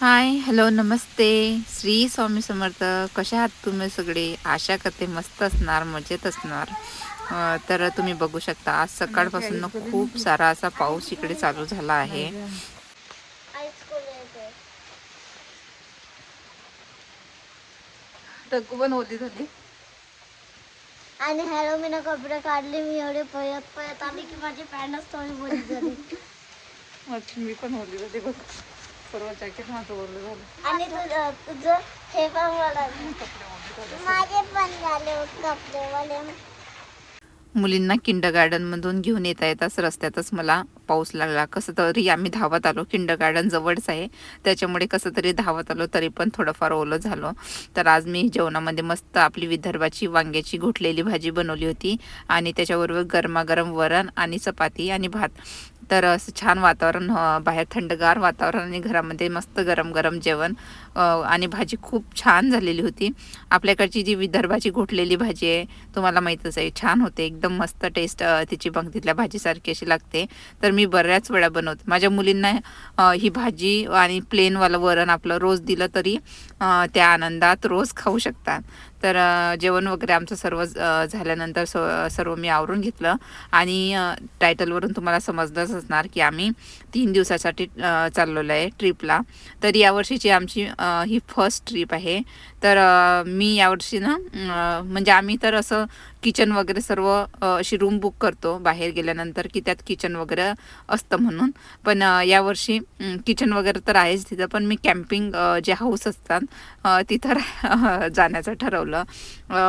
Hi hello नमस्ते. श्री स्वामी समर्थ. कशा आहात तुम्ही सगळे? आशा करते मस्त असणार मजेत असणार. तर तुम्ही बघू शकता आज सकाळपासून ना खूप सारा असा पाऊस इकडे चालू झाला आहे. आणि हॅलो मी ना कपडे काढले मी एवढे पळत पळत आले की माझी पॅन्टच थोडी बोली झाली मी पण होती बघ. सर्व जॅकेट माझं ओरलं झालं. आणि तुझं तुझं हे पण मला माझे पण झाले कपडेवाले मुलींना किंड गार्डनमधून घेऊन येता येताच रस्त्यातच मला पाऊस लागला. कसं तरी आम्ही धावत आलो. किंड गार्डन जवळच आहे. त्याच्यामुळे कसं तरी धावत आलो तरी पण थोडंफार ओलं झालो. तर आज मी जेवणामध्ये मस्त आपली विदर्भाची वांग्याची घुटलेली भाजी बनवली होती. आणि त्याच्याबरोबर गरमागरम वरण आणि चपाती आणि भात. तर असं छान वातावरण बाहेर थंडगार वातावरण आणि घरामध्ये मस्त गरम गरम जेवण. आणि भाजी खूप छान झालेली होती. आपल्याकडची जी विदर्भाची घोटलेली भाजी आहे तुम्हाला माहीतच आहे छान होते. एकदम मस्त टेस्ट तिची तिथल्या भाजीसारखी अशी लागते. तर मी बऱ्याच वेळा बनवते माझ्या मुलींना ही भाजी आणि प्लेनवालं वरण आपलं रोज दिलं तरी त्या आनंदात रोज खाऊ शकतात. तर जेवण वगैरे आमचं सर्व झाल्यानंतर स सर्व मी आवरून घेतलं. आणि टायटलवरून तुम्हाला समजलंच असणार की आम्ही तीन दिवसासाठी चाललेलो आहे ट्रिपला. तर यावर्षीची आमची ही फर्स्ट ट्रिप आहे. तर मी यावर्षी ना म्हणजे आम्ही तर असं किचन वगैरे सर्व अशी रूम बुक करतो बाहेर गेल्यानंतर की त्यात किचन वगैरे असतं म्हणून. पण यावर्षी किचन वगैरे तर आहेच तिथं पण मी कॅम्पिंग जे हाऊस असतात तिथं जाण्याचं ठरवलं.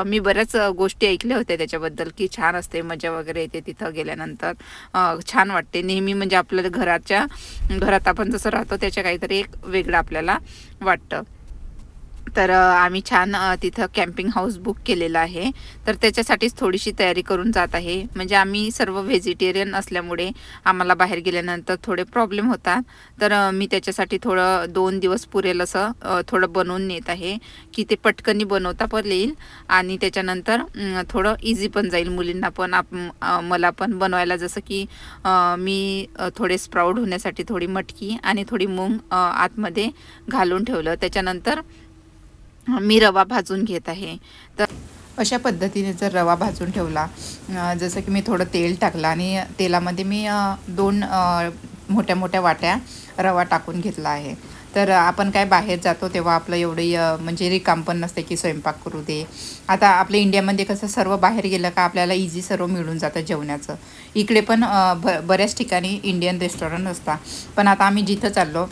मी बऱ्याच गोष्टी ऐकल्या होत्या त्याच्याबद्दल की छान असते मजा वगैरे येते तिथं गेल्यानंतर. छान वाटते. नेहमी म्हणजे आपल्या घराच्या घरात आपण जसं राहतो त्याच्या काहीतरी एक वेगळं आपल्याला वाटतं. तर आम्ही छान तिथं कॅम्पिंग हाऊस बुक केलेलं आहे. तर त्याच्यासाठीच थोडीशी तयारी करून जात आहे. म्हणजे आम्ही सर्व व्हेजिटेरियन असल्यामुळे आम्हाला बाहेर गेल्यानंतर थोडे प्रॉब्लेम होतात. तर मी त्याच्यासाठी थोडं दोन दिवस पुरेल असं थोडं बनवून नेत आहे की ते पटकनी बनवता पण येईल आणि त्याच्यानंतर थोडं इझी पण जाईल मुलींना पण. आप मला पण बनवायला जसं की मी थोडे स्प्राऊड होण्यासाठी थोडी मटकी आणि थोडी मूंग आतमध्ये घालून ठेवलं. त्याच्यानंतर मी रवा भाजून घेत आहे. तर अशा पद्धतीने जर रवा भाजून ठेवला जसं की मी थोडं तेल टाकलं आणि तेलामध्ये मी दोन मोठ्या मोठ्या वाट्या रवा टाकून घेतला आहे. तर आपण काय बाहेर जातो तेव्हा आपलं एवढी म्हणजे रिकाम पण नसते की स्वयंपाक करू दे. आता आपल्या इंडियामध्ये कसं सर्व बाहेर गेलं का आपल्याला इझी सर्व मिळून जातं जेवणाचं. इकडे पण ब बऱ्याच ठिकाणी इंडियन रेस्टॉरंट असतात पण आता आम्ही जिथं चाललो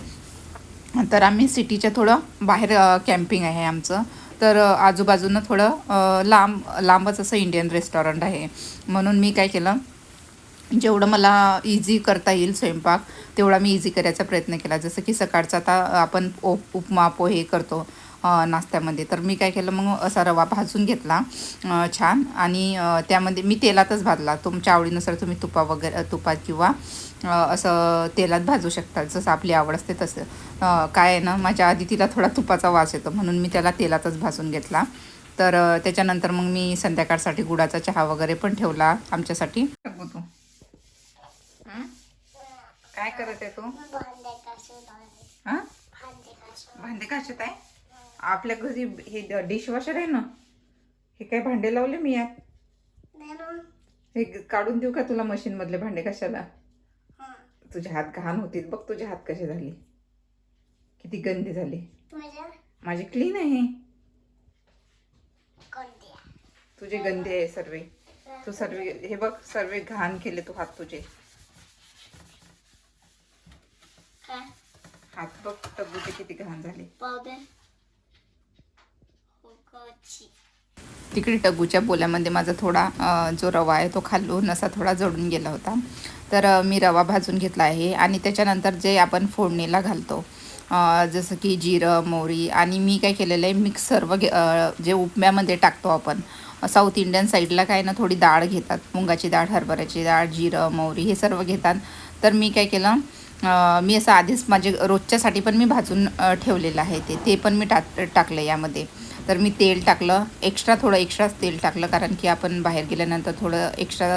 तर आम्ही सिटीच्या थोडं बाहेर कॅम्पिंग आहे आमचं. तर आजूबाजूनं थोडं लांब लांबच असं इंडियन रेस्टॉरंट आहे. म्हणून मी काय केलं जेवढं मला इझी करता येईल स्वयंपाक तेवढा मी इझी करायचा प्रयत्न केला. जसं की सकाळचा आता आपण ओ उपमा पोहे करतो नाश्त्यामध्ये. तर मी काय केलं मग असा रवा भाजून घेतला छान. आणि त्यामध्ये मी तेलातच भाजला. तुमच्या आवडीनुसार तुम्ही तुपा वगैरे तुपात किंवा असं तेलात भाजू शकता जसं आपली आवड असते तसं. काय आहे ना माझ्या आधी तिला थोडा तुपाचा वास येतो म्हणून मी त्याला तेलातच भाजून घेतला. तर त्याच्यानंतर मग मी संध्याकाळसाठी गुळाचा चहा वगैरे पण ठेवला आमच्यासाठी. तू. हं? काय करत आहे तू? भांडे घासत आहे हां? भांडे घासत भांडे घासत आहे? आपल्या घरी हे डिशवॉशर आहे ना हे काय भांडे लावले मी यात? हे काढून देऊ का तुला मशीन मधले भांडे कशाला तुझे हात घाण होतील बघ तुझे हात कसे झाले. किती गंदी झाले. माझे क्लीन आहे. तुझे गंदे आहे सर्वे. तू सर्व हे बघ सर्व घाण केले तू हात तुझे. हात बघ टबूचे किती घाण झाले. तिकडे टगूच्या पोल्यामध्ये माझा थोडा जो रवा आहे तो खालून असा थोडा जळून गेला होता. तर मी रवा भाजून घेतला आहे आणि त्याच्यानंतर जे आपण फोडणीला घालतो जसं की जिरं मोहरी आणि मी काय केलेलं आहे मिक्स सर्व घे जे उपम्यामध्ये टाकतो आपण साऊथ इंडियन साईडला काय ना थोडी डाळ घेतात मुंगाची डाळ हरभऱ्याची डाळ जिरं मोहरी हे सर्व घेतात. तर मी काय केलं मी असं आधीच माझे रोजच्यासाठी पण मी भाजून ठेवलेलं आहे ते ते पण मी टाक टाकलं यामध्ये. तर मी तेल टाकलं. एक्स्ट्रा थोडं एक्स्ट्राच तेल टाकलं कारण की आपण बाहेर गेल्यानंतर थोडं एक्स्ट्रा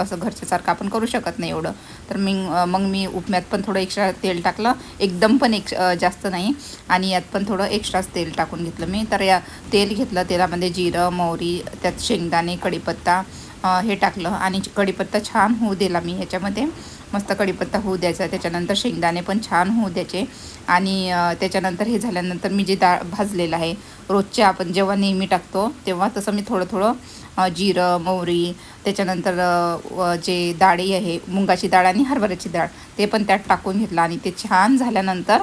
असं घरच्यासारखं आपण करू शकत नाही एवढं. तर मी मग मी उपम्यात पण थोडं एक्स्ट्रा तेल टाकलं. एकदम पण एक जास्त नाही. आणि यात पण थोडं एक्स्ट्राच तेल टाकून घेतलं मी. तर या तेल घेतलं. तेलामध्ये जिरं मोहरी त्यात शेंगदाणे कढीपत्ता हे टाकलं आणि कढीपत्ता छान होऊ दिला मी ह्याच्यामध्ये. मस्त कढीपत्ता होऊ द्यायचा. त्याच्यानंतर शेंगदाणे पण छान होऊ द्यायचे. आणि त्याच्यानंतर हे झाल्यानंतर मी जे डाळ भाजलेलं आहे रोजचे आपण जेव्हा नेहमी टाकतो तेव्हा तसं मी थोडं थोडं जिरं मोहरी त्याच्यानंतर जे डाळी आहे मुंगाची डाळ आणि हरभऱ्याची डाळ ते पण त्यात टाकून घेतलं आणि ते छान झाल्यानंतर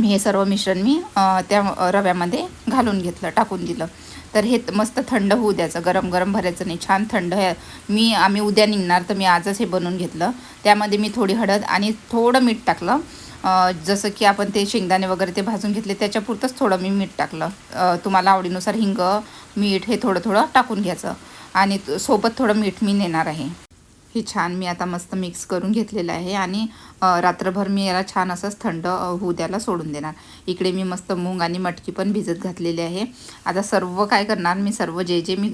मी हे सर्व मिश्रण मी त्या रव्यामध्ये घालून घेतलं टाकून दिलं. तर हे मस्त थंड होऊ द्यायचं गरम गरम भरायचं नाही छान थंड आहे मी आम्ही उद्या निघणार तर मी आजच हे बनवून घेतलं. त्यामध्ये मी थोडी हळद आणि थोडं मीठ टाकलं. जसं की आपण ते शेंगदाणे वगैरे ते भाजून घेतले त्याच्यापुरतंच थोडं मी मीठ टाकलं. तुम्हाला आवडीनुसार हिंग मीठ हे थोडं थोडं टाकून घ्यायचं. आणि सोबत थोडं मीठ मी नेणार आहे. हे छान मी आता मस्त मिक्स करून घेतलेलं आहे आणि रात्रभर मी याला छान असंच थंड होऊ द्यायला सोडून देणार. इकडे मी मस्त मूग आणि मटकी पण भिजत घातलेली आहे. आता सर्व काय करणार मी सर्व जे जे मी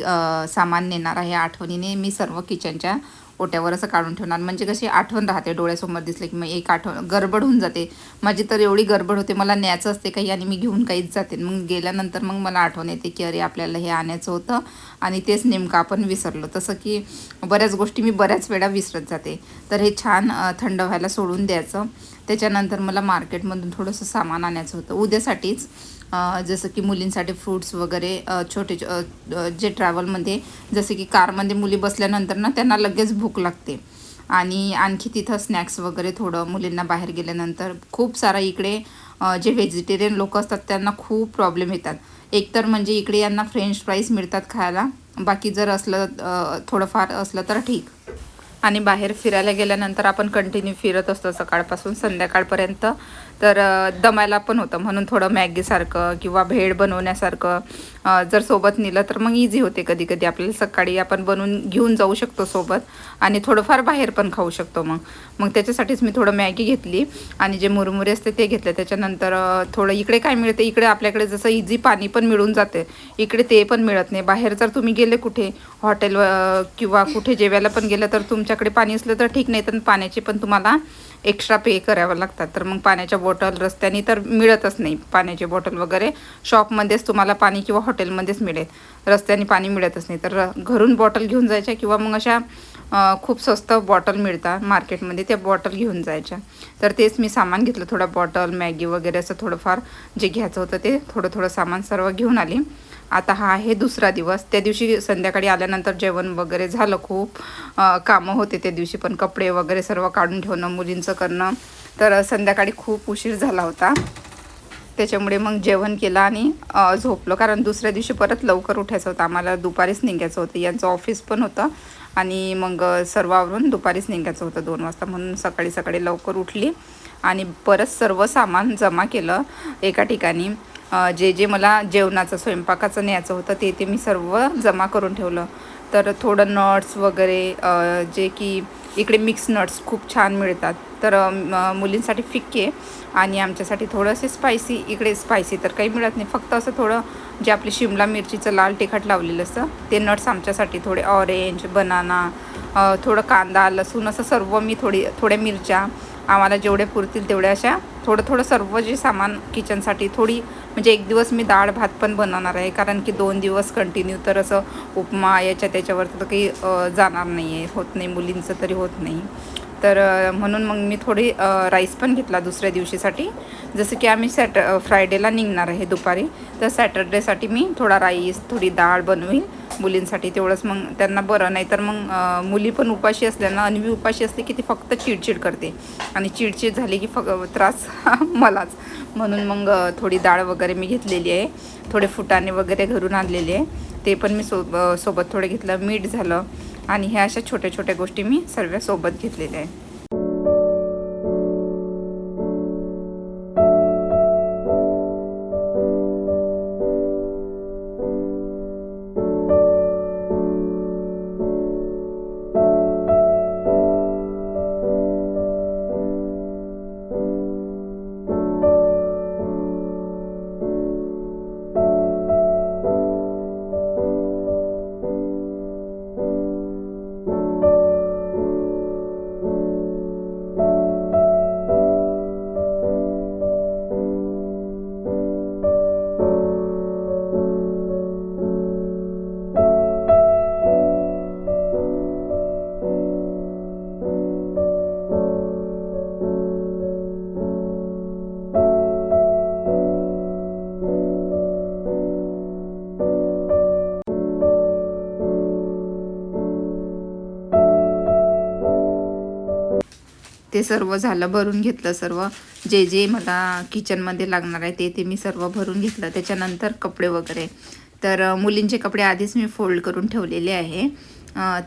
सामान नेणार आहे आठवणीने मी सर्व किचनच्या ओट्यावर असं काढून ठेवणार. म्हणजे कशी आठवण राहते डोळ्यासमोर दिसले की मग एक आठवण गडबड होऊन जाते. माझी तर एवढी गडबड होते मला न्यायचं असते काही आणि मी घेऊन काहीच जाते. मग गेल्यानंतर मग मला आठवण येते की अरे आपल्याला हे आणायचं होतं आणि तेच नेमकं आपण विसरलो. तसं की बऱ्याच गोष्टी मी बऱ्याच वेळा विसरत जाते. तर हे छान थंड व्हायला सोडून द्यायचं. त्याच्यानंतर मला मार्केटमधून थोडंसं सामान आणायचं होतं. उद्यासाठीच जसं की मुलींसाठी फ्रूट्स वगैरे छोटे जे ट्रॅव्हलमध्ये जसे की कारमध्ये मुली बसल्यानंतर ना त्यांना लगेच भूक लागते. आणि आणखी तिथं स्नॅक्स वगैरे थोडं मुलींना बाहेर गेल्यानंतर खूप सारा इकडे जे व्हेजिटेरियन लोक असतात त्यांना खूप प्रॉब्लेम येतात. एकतर म्हणजे इकडे यांना फ्रेंच फ्राईज मिळतात खायला बाकी जर असलं थोडंफार असलं तर ठीक. आणि बाहेर फिरायला गेल्यानंतर आपण कंटिन्यू फिरत असतो सकाळपासून संध्याकाळपर्यंत. तर दमायला पण होतं. म्हणून थोडं मॅगीसारखं किंवा भेळ बनवण्यासारखं जर सोबत नेलं तर मग इझी होते कधी कधी आपल्याला सकाळी आपण बनवून घेऊन जाऊ शकतो सोबत आणि थोडंफार बाहेर पण खाऊ शकतो मग. मग त्याच्यासाठीच मी थोडं मॅगी घेतली आणि जे मुरमुरे असते ते घेतले. त्याच्यानंतर थोडं इकडे काय मिळते? इकडे आपल्याकडे जसं इझी पाणी पण मिळून जाते. इकडे ते पण मिळत नाही. बाहेर जर तुम्ही गेले कुठे हॉटेल किंवा कुठे जेवायला पण गेलं तर तुमच्याकडे पाणी असलं तर ठीक नाही तर पाण्याची पण तुम्हाला एक्स्ट्रा पे करावं लागतात. तर मग पाण्याच्या बॉटल रस्त्याने तर मिळतच नाही. पाण्याची बॉटल वगैरे शॉपमध्येच तुम्हाला पाणी किंवा हॉटेलमध्येच मिळेल. रस्त्याने पाणी मिळतच नाही. तर घरून बॉटल घेऊन जायच्या किंवा मग अशा खूप स्वस्त बॉटल मिळतात मार्केटमध्ये त्या बॉटल घेऊन जायच्या. तर तेच मी सामान घेतलं. थोडं बॉटल मॅगी वगैरे असं थोडंफार जे घ्यायचं होतं ते थोडं थोडं सामान सर्व घेऊन आली. आता हा आहे दुसरा दिवस. त्या दिवशी संध्याकाळी आल्यानंतर जेवण वगैरे झालं खूप. कामं होते त्या दिवशी पण कपडे वगैरे सर्व काढून ठेवणं मुलींचं करणं. तर संध्याकाळी खूप उशीर झाला होता. त्याच्यामुळे मग जेवण केलं आणि झोपलो. कारण दुसऱ्या दिवशी परत लवकर उठायचं होतं. आम्हाला दुपारीच निघायचं होतं. यांचं ऑफिस पण होतं. आणि मग सर्वावरून दुपारीच निघायचं होतं दोन वाजता. म्हणून सकाळी सकाळी लवकर उठली. आणि परत सर्व सामान जमा केलं एका ठिकाणी. जे जे मला जेवणाचं स्वयंपाकाचं न्यायचं होतं ते ते मी सर्व जमा करून ठेवलं. तर थोडं नट्स वगैरे जे की इकडे मिक्स नट्स खूप छान मिळतात. तर मुलींसाठी फिक्के आणि आमच्यासाठी थोडंसे स्पायसी इकडे स्पायसी तर काही मिळत नाही. फक्त असं थोडं जे आपली शिमला मिरचीचं लाल तिखट लावलेलं असतं ते नट्स आमच्यासाठी थोडे ऑरेंज बनाना थोडं कांदा लसूण असं सर्व मी थोडी थोड्या मिरच्या आम्हाला जेवढे पुरतील तेवढ्या अशा थोडं थोडं सर्व जे सामान किचनसाठी थोडी म्हणजे एक दिवस मी डाळ भात पण बनवणार आहे कारण की दोन दिवस कंटिन्यू तर असं उपमा याच्या त्याच्यावर तर काही जाणार नाही आहे होत नाही मुलींचं तरी होत नाही. तर म्हणून मग मी थोडी राईस पण घेतला दुसऱ्या दिवशीसाठी. जसं की आम्ही सॅट फ्रायडेला निघणार आहे दुपारी तर सॅटर्डेसाठी मी थोडा राईस थोडी डाळ बनवीन मुलींसाठी तेवढंच. मग त्यांना बरं नाही तर मग मुली पण उपाशी असल्यानं अन्वी उपाशी असते की ती फक्त चिडचिड करते. आणि चिडचिड झाली की फक त्रास मलाच. म्हणून मग थोडी डाळ वगैरे मी घेतलेली आहे. थोडे फुटाणे वगैरे घरून आणलेले आहे. ते पण मी सो सोबत थोडे घेतलं. मीठ झालं. आणि ह्या अशा छोट्या छोट्या गोष्टी मी सर्व सोबत घेतलेल्या आहे ते सर्व झालं भरून घेतलं सर्व. जे जे मला किचनमध्ये लागणार आहे ते ते मी सर्व भरून घेतलं. त्याच्यानंतर कपडे वगैरे. तर मुलींचे कपडे आधीच मी फोल्ड करून ठेवलेले आहे.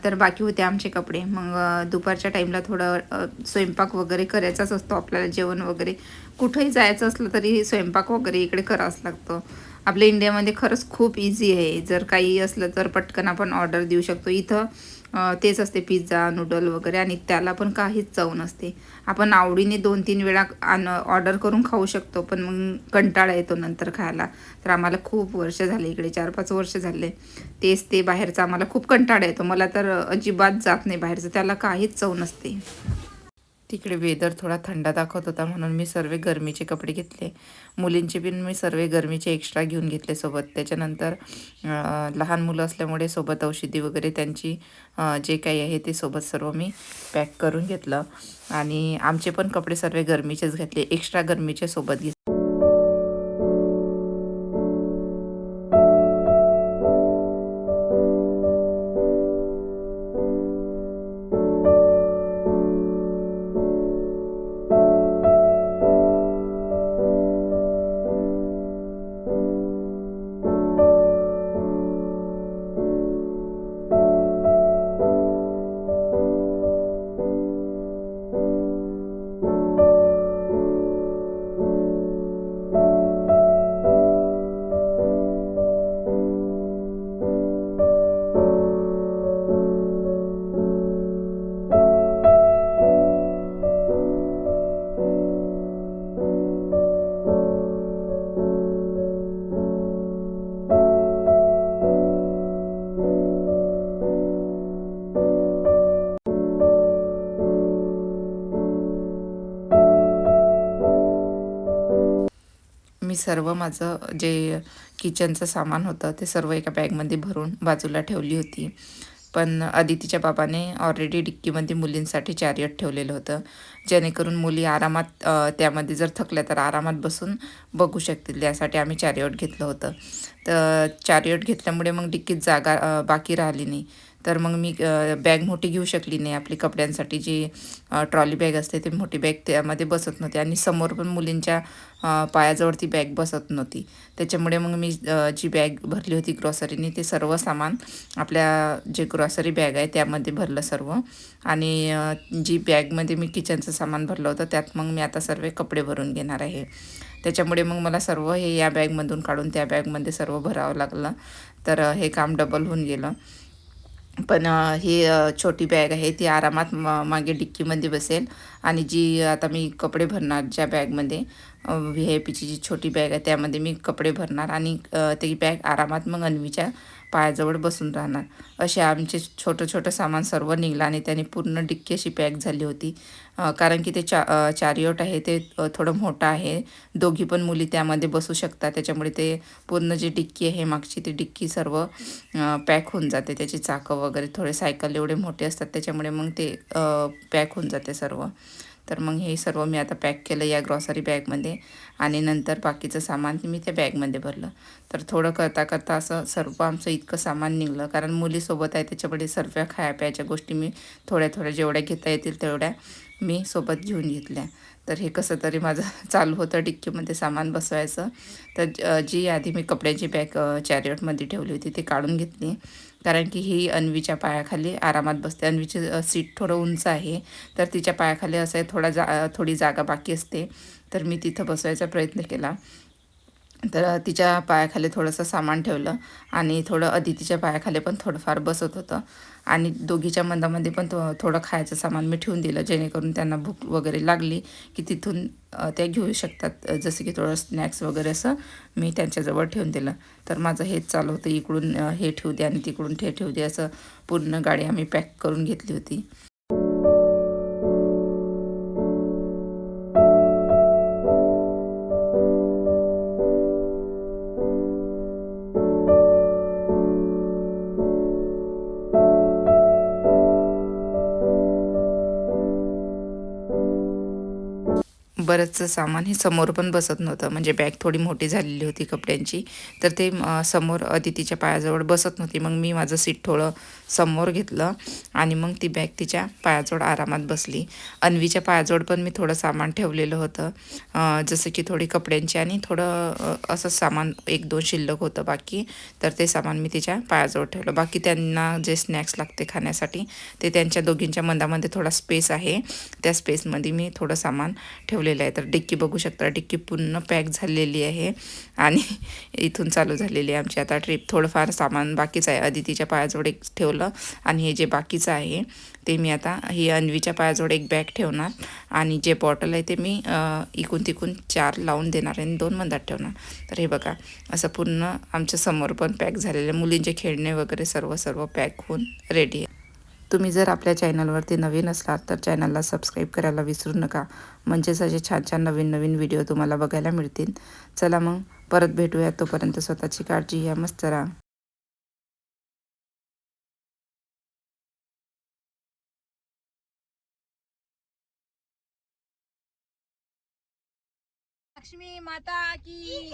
तर बाकी होते आमचे कपडे. मग दुपारच्या टाईमला थोडं स्वयंपाक वगैरे करायचाच असतो. आपल्याला जेवण वगैरे कुठंही जायचं असलं तरी स्वयंपाक वगैरे इकडे करावाच लागतो. आपल्या इंडियामध्ये खरंच खूप इझी आहे. जर काही असलं तर पटकन आपण ऑर्डर देऊ शकतो. इथं तेच असते पिझ्झा नूडल वगैरे आणि त्याला पण काहीच चव नसते. आपण आवडीने दोन तीन वेळा आण ऑर्डर करून खाऊ शकतो पण मग कंटाळा येतो नंतर खायला. तर आम्हाला खूप वर्ष झाले इकडे चार पाच वर्ष झाले. तेच ते बाहेरचं आम्हाला खूप कंटाळा येतो. मला तर अजिबात जात नाही बाहेरचं. त्याला काहीच चव नसते. तिकडे वेदर थोडा थंड दाखवत होता म्हणून मी सर्व गरमीचे कपडे घेतले. मुलींचे पण मी सर्व गरमीचे एक्स्ट्रा घेऊन घेतले सोबत. त्याच्यानंतर लहान मुलं असल्यामुळे सोबत औषधी वगैरे त्यांची जे काही आहे ते सोबत सर्व मी पॅक करून घेतलं. आणि आमचे पण कपडे सर्व गरमीचेच घेतले. एक्स्ट्रा गरमीचे सोबत घेतले. मी सर्व माझं जे किचनचं सामान होतं ते सर्व एका बॅगमध्ये भरून बाजूला ठेवली होती. पण अदितीच्या बाबाने ऑलरेडी डिक्कीमध्ये मुलींसाठी चॅरियट ठेवलेलं होतं. जेणेकरून मुली आरामात त्यामध्ये जर थकल्या तर आरामात बसून बघू शकतील. यासाठी आम्ही चॅरियट घेतलं होतं. तर चॅरियट घेतल्यामुळे मग डिक्कीत जागा बाकी राहिली नाही. तर मग मी बॅग मोठी घेऊ शकली नाही आपली कपड्यांसाठी जी ट्रॉली बॅग असते ती मोठी बॅग त्यामध्ये बसत नव्हती आणि समोर पण मुलींच्या पायाजवळती पायाजवळ ती बॅग बसत नव्हती. त्याच्यामुळे मग मी जी बॅग भरली होती ग्रॉसरीने ते सर्व सामान आपल्या जे ग्रॉसरी बॅग आहे त्यामध्ये भरलं सर्व. आणि जी बॅगमध्ये मी किचनचं सामान भरलं होतं त्यात मग मी आता सर्व कपडे भरून घेणार आहे. त्याच्यामुळे मग मला सर्व हे या बॅगमधून काढून त्या बॅगमध्ये सर्व भरावं लागलं. तर हे काम डबल होऊन गेलं. पण ही छोटी बॅग आहे ती आरामात म मागे डिक्कीमध्ये बसेल. आणि जी आता मी कपडे भरणार ज्या बॅगमध्ये व्ही आय पीची जी छोटी बॅग आहे त्यामध्ये मी कपडे भरणार. आणि ती बॅग आरामात मग अन्वीच्या पायाजवळ बसून राहणार. असे आमचे छोटं छोटं सामान सर्व निघलं आणि त्याने पूर्ण डिक्की अशी पॅक झाली होती. कारण की ते चा चारिओट आहे ते थोडं मोठं आहे. दोघी पण मुली त्यामध्ये बसू शकतात. त्याच्यामुळे ते पूर्ण जी डिक्की आहे मागची ती डिक्की सर्व पॅक होऊन जाते. त्याची चाकं वगैरे थोडे सायकल एवढे मोठे असतात. त्याच्यामुळे मग ते पॅक होऊन जाते सर्व. तर मग हे सर्व मी आता पॅक केलं या ग्रॉसरी बॅगमध्ये आणि नंतर बाकीचं सामान मी त्या बॅगमध्ये भरलं. तर थोडं करता करता असं सर्व आमचं इतकं सामान निघलं. कारण मुलीसोबत आहे त्याच्यामुळे सर्व खाया प्यायच्या गोष्टी मी थोड्या थोड्या जेवढ्या घेता येतील तेवढ्या मी सोबत घेऊन घेतल्या. तर हे कसं तरी माझं चालू होतं डिक्कीमध्ये सामान बसवायचं. तर ज- जी आधी मी कपड्याची बॅग चॅरियटमध्ये ठेवली होती ती काढून घेतली. कारण की ही अन्वीच्या पायाखाली आरामात बसते. अन्वीची सीट थोडं उंच आहे. तर तिच्या पायाखाली असं आहे थोडा जा थोडी जागा बाकी असते. तर मी तिथं बसवायचा प्रयत्न केला. तर तिच्या पायाखाली थोडंसं सामान ठेवलं आणि थोडं अदितीच्या पायाखाली पण थोडंफार बसत होतं. आणि दोघीच्या मंदामध्ये पण थो थोडं खायचं सामान मी ठेवून दिलं जेणेकरून त्यांना भूक वगैरे लागली की तिथून त्या घेऊ शकतात. जसं की थोडं स्नॅक्स वगैरे असं मी त्यांच्याजवळ ठेवून दिलं. तर माझं हेच चालू होतं इकडून हे ठेवू दे आणि तिकडून हे ठेवू दे असं पूर्ण गाडी आम्ही पॅक करून घेतली होती. बरंचसं सामान हे समोर पण बसत नव्हतं. म्हणजे बॅग थोडी मोठी झालेली होती कपड्यांची. तर ते समोर अदितीच्या पायाजवळ बसत नव्हती. मग मी माझं सीट थोडं समोर घेतलं आणि मग ती बॅग तिच्या पायाजवळ आरामात बसली. अन्वीच्या पायाजवळ पण मी थोडं सामान ठेवलेलं होतं. जसं की थोडी कपड्यांची आणि थोडं असं सामान एक दोन शिल्लक होतं बाकी. तर ते सामान मी तिच्या पायाजवळ ठेवलं. बाकी त्यांना जे स्नॅक्स लागते खाण्यासाठी ते त्यांच्या दोघींच्या मंदामध्ये थोडा स्पेस आहे. त्या स्पेसमध्ये मी थोडं सामान ठेवलेलं आहे. तर डिक्की बघू शकता. डिक्की पूर्ण पॅक झालेली आहे आणि इथून चालू झालेली आहे आमची आता ट्रिप थोडंफार सामान बाकीच आहे. अदितीच्या पायाजवळ एक ठेवलं आणि हे जे बाकीचं आहे ते मी आता ही अन्वीच्या पायाजवळ एक बॅग ठेवणार आणि जे बॉटल आहे ते मी इकून तिकून चार लावून देणार आहे आणि दोन मंदात ठेवणार. तर हे बघा असं पूर्ण आमच्यासमोर पण पॅक झालेलं आहे. मुलींचे खेळणे वगैरे सर्व सर्व पॅक होऊन रेडी आहे. तुम्ही जर आपल्या चॅनलवरती नवीन असलात तर चॅनलला सबस्क्राईब करायला विसरू नका. म्हणजेच असे छान छान नवीन नवीन व्हिडिओ तुम्हाला बघायला मिळतील. चला मग परत भेटूया तोपर्यंत स्वतःची काळजी घ्या. मस्त राहा. लक्ष्मी माता की